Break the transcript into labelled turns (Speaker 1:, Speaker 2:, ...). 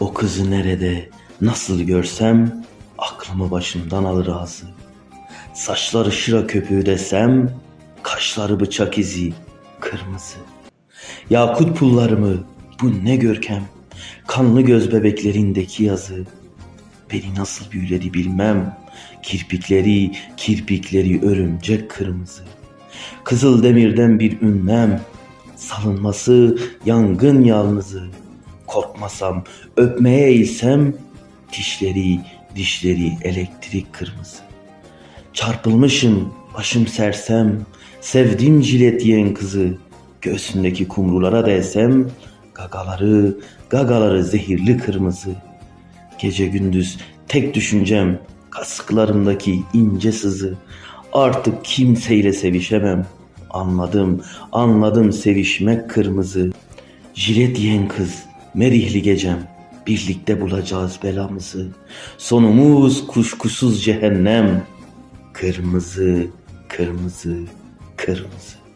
Speaker 1: O kızı nerede, nasıl görsem aklımı başımdan alır ağzı. Saçları şıra köpüğü desem, kaşları bıçak izi, kırmızı. Yakut pullarımı, bu ne görkem, kanlı göz bebeklerindeki yazı. Beni nasıl büyüledi bilmem, kirpikleri, kirpikleri örümcek kırmızı. Kızıl demirden bir ünlem, salınması yangın yalnızı. Korkmasam, öpmeye eğilsem, dişleri, dişleri elektrik kırmızı. Çarpılmışım, başım sersem, sevdim jilet yiyen kızı. Göğsündeki kumrulara değsem, gagaları, gagaları zehirli kırmızı. Gece gündüz tek düşüncem, kasıklarımdaki ince sızı. Artık kimseyle sevişemem. Anladım, anladım sevişmek kırmızı. Jilet yiyen kız, merihli gecem. Birlikte bulacağız belamızı. Sonumuz kuşkusuz cehennem. Kırmızı, kırmızı, kırmızı.